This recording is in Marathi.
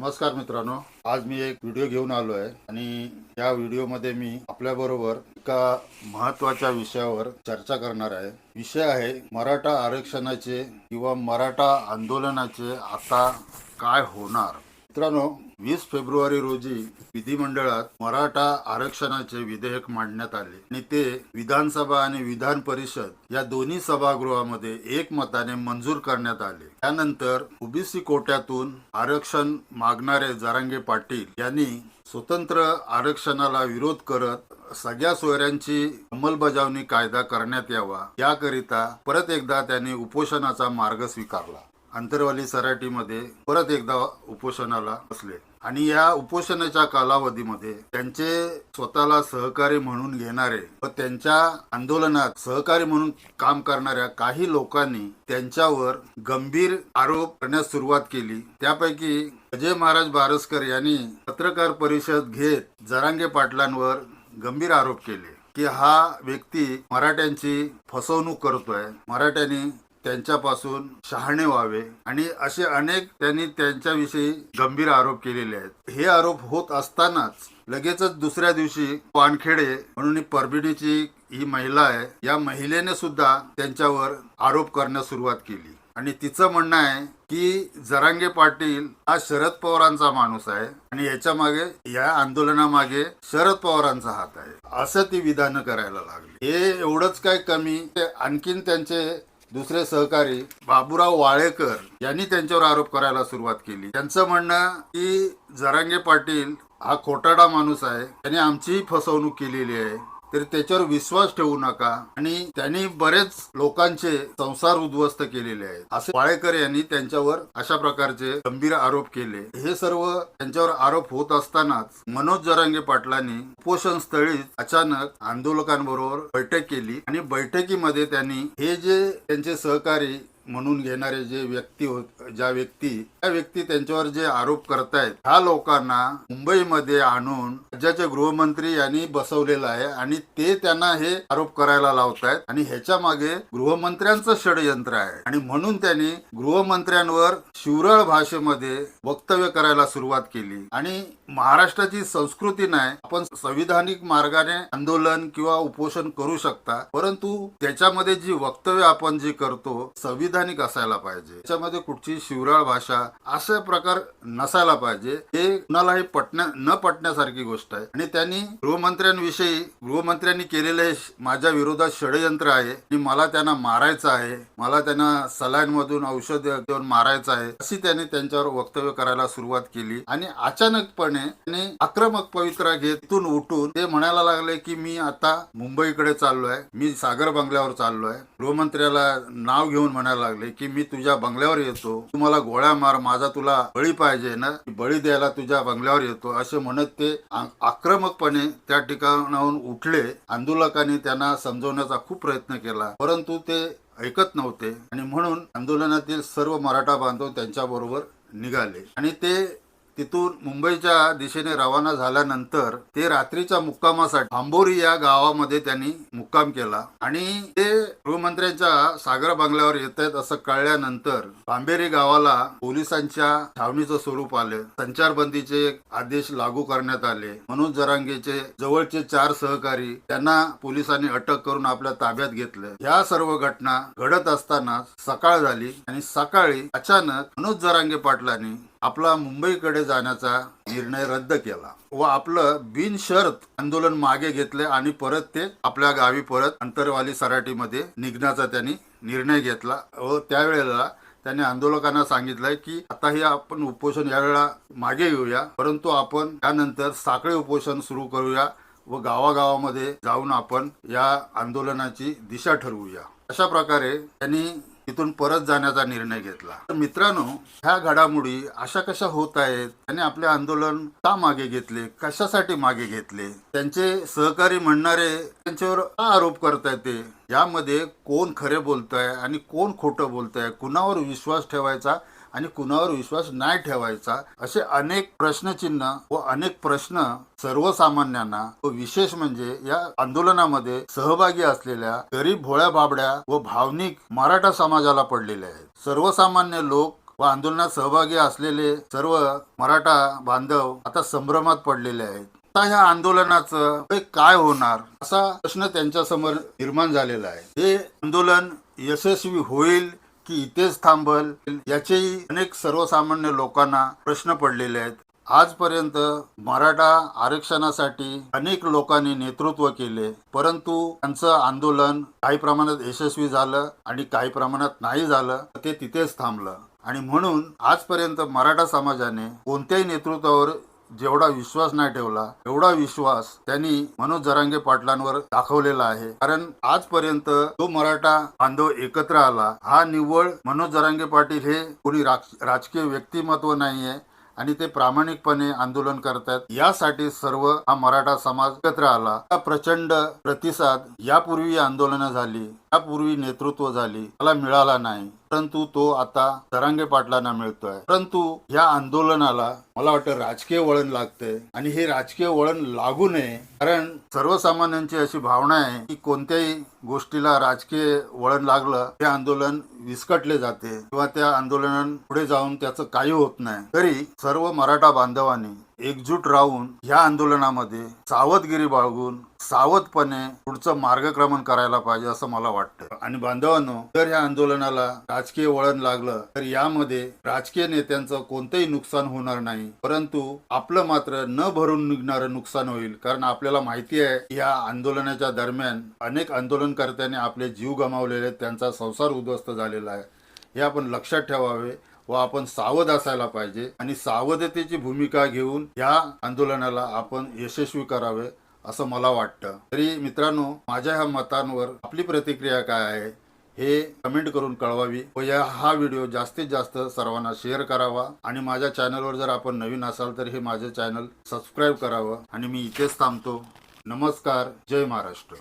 नमस्कार मित्रांनो. आज मी एक व्हिडिओ घेऊन आलो आहे आणि या व्हिडिओमध्ये मी आपल्या बरोबर एका महत्त्वाच्या विषयावर चर्चा करणार आहे. विषय आहे मराठा आरक्षणाचे किंवा मराठा आंदोलनाचे आता काय होणार? मित्रांनो वीस फेब्रुवारी रोजी विधिमंडळात मराठा आरक्षणाचे विधेयक मांडण्यात आले आणि ते विधानसभा आणि विधान परिषद या दोन्ही सभागृहामध्ये एकमताने मंजूर करण्यात आले. त्यानंतर ओबीसी कोट्यातून आरक्षण मागणारे जरांगे पाटील यांनी स्वतंत्र आरक्षणाला विरोध करत सगळ्या सोयऱ्यांची अंमलबजावणी कायदा करण्यात यावा याकरिता परत एकदा त्यांनी उपोषणाचा मार्ग स्वीकारला. आंतरवाली सराटीमध्ये परत एकदा उपोषणाला बसले. आणि या उपोषणाच्या कालावधीमध्ये त्यांचे स्वतःला सहकारी म्हणून घेणारे व त्यांच्या आंदोलनात सहकारी म्हणून काम करणाऱ्या काही लोकांनी त्यांच्यावर गंभीर आरोप करण्यास सुरुवात केली. त्यापैकी अजय महाराज बारसकर यांनी पत्रकार परिषद घेत जरांगे पाटलांवर गंभीर आरोप केले की हा व्यक्ती मराठ्यांची फसवणूक करतोय. मराठ्यांनी त्यांच्यापासून शहाणे व्हावे. आणि असे अनेक त्यांनी त्यांच्याविषयी गंभीर आरोप केलेले आहेत. हे आरोप होत असतानाच लगेचच दुसऱ्या दिवशी पानखेडे म्हणून परबिणीची ही महिला आहे या महिलेने सुद्धा त्यांच्यावर आरोप करण्यास सुरुवात केली. आणि तिचं म्हणणं आहे की जरांगे पाटील हा शरद पवारांचा माणूस आहे आणि याच्या मागे या आंदोलनामागे शरद पवारांचा हात आहे. असं ती विधानं करायला लागली. हे एवढंच काय कमी ते आणखीन त्यांचे दुसरे सहकारी बाबूराव वाळेकर यांनी त्यांच्यावर आरोप करायला सुरुवात केली. त्यांचं म्हणणं की जरांगे पाटील हा खोटाडा माणूस आहे. त्याने आमचीही फसवणूक केलेली आहे. तर त्याच्यावर विश्वास ठेवू नका. आणि त्यांनी बरेच लोकांचे संसार उद्ध्वस्त केलेले आहेत. असे वाळेकर यांनी त्यांच्यावर अशा प्रकारचे गंभीर आरोप केले. हे सर्व त्यांच्यावर आरोप होत असतानाच मनोज जरांगे पाटलांनी उपोषण स्थळी अचानक आंदोलकांबरोबर बैठक केली. आणि बैठकीमध्ये त्यांनी हे जे त्यांचे सहकारी म्हणून घेणारे जे व्यक्ती होत ज्या व्यक्ती त्या व्यक्ती त्यांच्यावर जे आरोप करतायत ह्या लोकांना मुंबईमध्ये आणून राज्याचे गृहमंत्री यांनी बसवलेलं आहे आणि ते त्यांना हे आरोप करायला लावतायत आणि ह्याच्या मागे गृहमंत्र्यांचं षडयंत्र आहे. आणि म्हणून त्यांनी गृहमंत्र्यांवर शिवरळ भाषेमध्ये वक्तव्य करायला सुरुवात केली. आणि महाराष्ट्राची संस्कृती नाही आपण संविधानिक मार्गाने आंदोलन किंवा उपोषण करू शकता परंतु त्याच्यामध्ये जी वक्तव्य आपण जी करतो संविधानिक असायला पाहिजे. त्याच्यामध्ये कुठची शिवराळ भाषा असे प्रकार नसायला पाहिजे. हे कुणालाही पटण्या न पटण्यासारखी गोष्ट आहे. आणि त्यांनी गृहमंत्र्यांविषयी गृहमंत्र्यांनी केलेले माझ्या विरोधात षडयंत्र आहे. आणि मला त्यांना मारायचं आहे. मला त्यांना सलाईन मधून औषध देऊन मारायचं आहे. अशी त्यांनी त्यांच्यावर वक्तव्य करायला सुरुवात केली. आणि अचानकपणे त्यांनी आक्रमक पवित्रा घेतून उठून ते म्हणायला लागले की मी आता मुंबईकडे चाललोय. मी सागर बंगल्यावर चाललोय. गृहमंत्र्याला नाव घेऊन म्हणायला लागले की मी तुझ्या बंगल्यावर येतो. तू मला गोळ्या मार माझा तुला बळी पाहिजे ना? बळी द्यायला तुझ्या बंगल्यावर येतो. असे म्हणत ते आक्रमकपणे त्या ठिकाणाहून उठले. आंदोलकांनी त्यांना समजवण्याचा खूप प्रयत्न केला. परंतु ते ऐकत नव्हते. आणि म्हणून आंदोलनातील सर्व मराठा बांधव त्यांच्याबरोबर निघाले. आणि ते तिथून मुंबईच्या दिशेने रवाना झाल्यानंतर ते रात्रीच्या मुक्कामासाठी आंबोरी या गावामध्ये त्यांनी मुक्काम केला. आणि ते गृहमंत्र्यांच्या सागर बंगल्यावर येत आहेत असं कळल्यानंतर बांबेरी गावाला पोलिसांच्या छावणीचं स्वरूप आले. संचारबंदीचे आदेश लागू करण्यात आले. मनोज जरांगेचे जवळचे चार सहकारी त्यांना पोलिसांनी अटक करून आपल्या ताब्यात घेतलं. या सर्व घटना घडत असताना सकाळ झाली आणि सकाळी अचानक मनोज जरांगे पाटलांनी आपला मुंबईकडे जाण्याचा निर्णय रद्द केला व आपलं बिनशर्त आंदोलन मागे घेतले आणि परत ते आपल्या गावी परत अंतरवाली सराटीमध्ये निघण्याचा त्यांनी निर्णय घेतला व त्यावेळेला त्यांनी आंदोलकांना सांगितलंय की आता हे आपण उपोषण यावेळेला मागे घेऊया परंतु आपण त्यानंतर साखळी उपोषण सुरू करूया व गावागावामध्ये जाऊन आपण या आंदोलनाची दिशा ठरवूया. अशा प्रकारे त्यांनी तिथून परत जाण्याचा निर्णय घेतला. तर मित्रांनो ह्या घडामोडी अशा कशा होत आहेत? त्यांनी आपले आंदोलन का मागे घेतले? कशासाठी मागे घेतले? त्यांचे सहकारी म्हणणारे त्यांच्यावर का आरोप करतायत ते? यामध्ये कोण खरे बोलतंय आणि कोण खोटं बोलतंय? कुणावर विश्वास ठेवायचा? आणि कुणावर विश्वास नाही ठेवायचा असे अनेक प्रश्नचिन्ह व अनेक प्रश्न सर्वसामान्यांना व विशेष म्हणजे या आंदोलनामध्ये सहभागी असलेल्या गरीब भोळ्या बाबड्या व भावनिक मराठा समाजाला पडलेले आहेत. सर्वसामान्य लोक व आंदोलनात सहभागी असलेले सर्व मराठा बांधव आता संभ्रमात पडलेले आहेत. आता ह्या आंदोलनाचं काय होणार असा प्रश्न त्यांच्यासमोर निर्माण झालेला आहे. हे आंदोलन यशस्वी होईल की इथेच थांबल. याचेही अनेक सर्वसामान्य लोकांना प्रश्न पडलेले आहेत. आजपर्यंत मराठा आरक्षणासाठी अनेक लोकांनी नेतृत्व केले. परंतु त्यांचं आंदोलन काही प्रमाणात यशस्वी झालं आणि काही प्रमाणात नाही झालं ते तिथेच थांबलं. आणि म्हणून आजपर्यंत मराठा समाजाने कोणत्याही नेतृत्वावर जेवढा विश्वास नाही ठेवला एवढा विश्वास त्यांनी मनोज जरांगे पाटलांवर दाखवलेला आहे. कारण आजपर्यंत तो मराठा बांधव एकत्र आला हा निव्वळ मनोज जरांगे पाटील हे कोणी राजकीय व्यक्तिमत्व नाहीये आणि ते प्रामाणिकपणे आंदोलन करतात यासाठी सर्व हा मराठा समाज एकत्र आला. हा प्रचंड प्रतिसाद यापूर्वी आंदोलनं झाली. यापूर्वी नेतृत्व झाली त्याला मिळाला नाही परंतु तो आता तरांगे पाटलांना मिळतोय. परंतु या आंदोलनाला मला वाटतं राजकीय वळण लागते आणि हे राजकीय वळण लागू नये कारण सर्वसामान्यांची अशी भावना आहे की कोणत्याही गोष्टीला राजकीय वळण लागलं ते आंदोलन विस्कटले जाते किंवा त्या आंदोलनात पुढे जाऊन त्याचं काही होत नाही. तरी सर्व मराठा बांधवांनी एकजूट राहून ह्या आंदोलनामध्ये सावधगिरी बाळगून सावधपणे पुढचं मार्गक्रमण करायला पाहिजे असं मला वाटतं. आणि बांधवांनो जर ह्या आंदोलनाला राजकीय वळण लागलं तर यामध्ये राजकीय नेत्यांचं कोणतंही नुकसान होणार नाही. परंतु आपलं मात्र न भरून निघणारं नुकसान होईल कारण आपल्याला माहिती आहे या आंदोलनाच्या दरम्यान अनेक आंदोलनकर्त्यांनी आपले जीव गमावलेले त्यांचा संसार उद्ध्वस्त झालेला आहे. हे आपण लक्षात ठेवावे. व आपण सावध असायला पाहिजे आणि सावधतेची भूमिका घेऊन या आंदोलनाला आपण यशस्वी करावे असं मला वाटतं. तरी मित्रांनो माझ्या ह्या मतांवर आपली प्रतिक्रिया काय आहे हे कमेंट करून कळवावी व या हा व्हिडिओ जास्तीत जास्त सर्वांना शेअर करावा आणि माझ्या चॅनलवर जर आपण नवीन असाल तर हे माझे चॅनल सबस्क्राईब करावं आणि मी इथेच थांबतो. नमस्कार जय महाराष्ट्र.